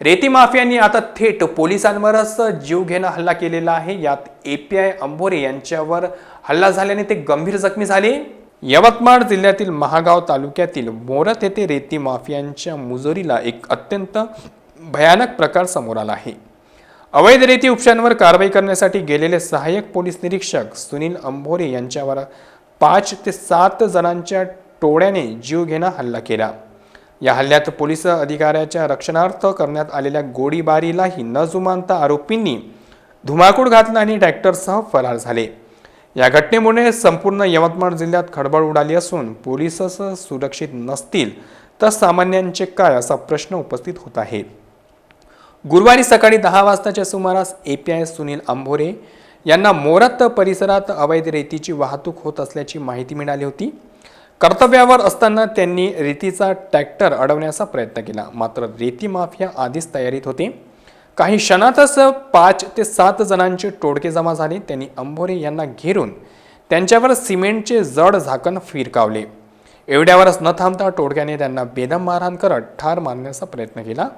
रेती माफियांनी आता थेट पोलिसांवरच जीवघेणा हल्ला केलेला आहे. यात एपीआय अंबोरे यांच्यावर हल्ला झाल्याने ते गंभीर जखमी झाले. यवतमाळ जिल्ह्यातील महागाव तालुक्यातील मोरत येथे रेती माफियांच्या मुजोरीला एक अत्यंत भयानक प्रकार समोर आला आहे. अवैध रेती उपशांवर कारवाई करण्यासाठी गेलेले सहाय्यक पोलीस निरीक्षक सुनील अंभोरे यांच्यावर पाच ते सात जणांच्या टोळ्याने जीवघेणा हल्ला केला. या हल्ल्यात पोलीस अधिकाऱ्याच्या रक्षणार्थ करण्यात आलेल्या गोळीबारीलाही न जुमानता आरोपींनी धुमाकूळ घातला आणि ट्रॅक्टरसह फरार झाले. या घटनेमुळे संपूर्ण यवतमाळ जिल्ह्यात खळबळ उडाली असून पोलीसच सुरक्षित नसतील तर सामान्यांचे काय असा प्रश्न उपस्थित होत आहे. गुरुवारी सकाळी दहा वाजताच्या सुमारास A P I Sunil Ambhore यांना मोरत परिसरात अवैध रेतीची वाहतूक होत असल्याची माहिती मिळाली होती. कर्तव्यावर असताना त्यांनी रेतीचा ट्रॅक्टर अडवण्याचा प्रयत्न केला. मात्र रेती माफिया आधीच तयारीत होते. काही क्षणातच पाच ते सात जणांचे टोळके जमा झाले. त्यांनी अंभोरे यांना घेरून त्यांच्यावर सिमेंटचे जड झाकण फिरकावले. एवढ्यावरच न थांबता टोळक्याने त्यांना बेदम मारहाण करत ठार मारण्याचा प्रयत्न केला.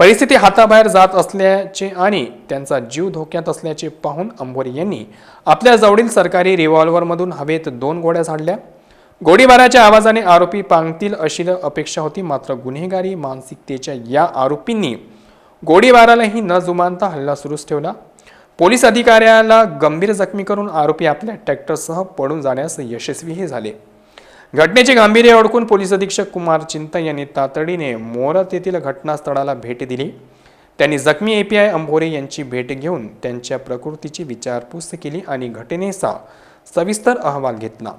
परिस्थिती हाताबाहेर जात असल्याचे आणि त्यांचा जीव धोक्यात असल्याचे पाहून अंबोरे यांनी आपल्या जवळील सरकारी रिव्हॉल्व्हरमधून हवेत दोन गोळ्या झाडल्या. गोळीबाराच्या आवाजाने आरोपी पांगतील अशी अपेक्षा होती मात्र गुन्हेगारी मानसिकतेच्या या आरोपींनी गोळीबारालाही न जुमानता हल्ला सुरूच ठेवला. पोलीस अधिकाऱ्याला गंभीर जखमी करून आरोपी आपल्या ट्रॅक्टरसह पळून जाण्यास यशस्वीही झाले. घटनेचे गांभीर्य ओळखून पोलीस अधीक्षक कुमार चिंतन यांनी तातडीने मोरत येथील घटनास्थळाला भेट दिली. त्यांनी जखमी एपीआय अंभोरे यांची भेट घेऊन त्यांच्या प्रकृतीची विचारपूस केली आणि घटनेचा सविस्तर अहवाल घेतला.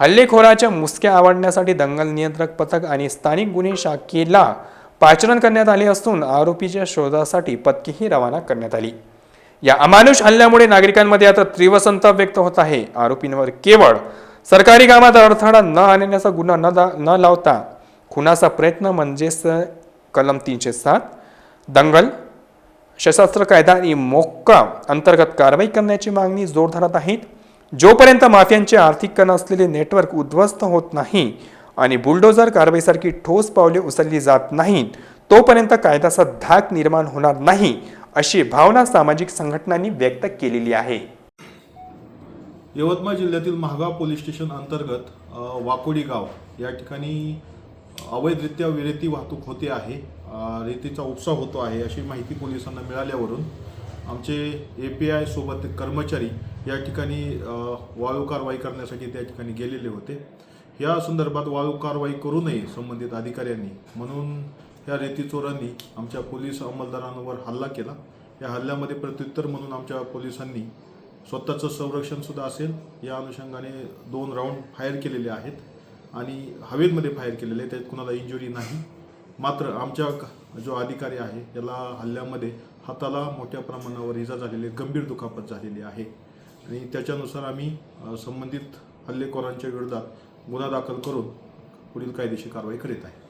हल्लेखोराच्या मुसक्या आवडण्यासाठी दंगल नियंत्रक पथक आणि स्थानिक गुन्हे शाखेला पाचारण करण्यात आले असून आरोपीच्या शोधासाठी पथकेही रवाना करण्यात आली. या अमानुष हल्ल्यामुळे नागरिकांमध्ये आता तीव्र संताप व्यक्त होत आहे. आरोपींवर केवळ सरकारी कामात अडथळा न आणण्याचा गुन्हा न दा न लावता खुनाचा प्रयत्न म्हणजेच कलम तीनशे सात दंगल सशस्त्र कायदा आणि मोक्का अंतर्गत कारवाई करण्याची मागणी जोर धरत आहेत जोपर्यंत माफियांचे आर्थिक कण असलेले नेटवर्क उद्ध्वस्त होत नाही आणि बुलडोझर कारवाईसारखी ठोस पावले उचलली जात नाहीत तोपर्यंत कायद्याचा धाक निर्माण होणार नाही अशी भावना सामाजिक संघटनांनी व्यक्त केलेली आहे. यवतमाळ जिल्ह्यातील महागाव पोलीस स्टेशन अंतर्गत वाकोडी गाव या ठिकाणी अवैधरित्या विरेती वाहतूक होते आहे. रेतीचा उपसा होतो आहे अशी माहिती पोलिसांना मिळाल्यावरून आमचे ए पी आय सोबत कर्मचारी या ठिकाणी वाळू कारवाई करण्यासाठी त्या ठिकाणी गेलेले होते. या संदर्भात वाळू कारवाई करू नये संबंधित अधिकाऱ्यांनी. म्हणून या रेती चोरांनी आमच्या पोलीस अंमलदारांवर हल्ला केला. या हल्ल्यामध्ये प्रत्युत्तर म्हणून आमच्या पोलिसांनी स्वतःचं संरक्षणसुद्धा असेल या अनुषंगाने दोन राऊंड फायर केलेले आहेत. आणि हवेमध्ये फायर केलेले आहेत त्यात कुणाला इंजुरी नाही. मात्र आमच्या जो अधिकारी आहे याला हल्ल्यामध्ये हाताला मोठ्या प्रमाणावर इजा झालेली गंभीर दुखापत झालेली आहे. आणि त्याच्यानुसार आम्ही संबंधित हल्लेखोरांच्या विरोधात गुन्हा दाखल करून पुढील कायदेशीर कारवाई करीत आहे.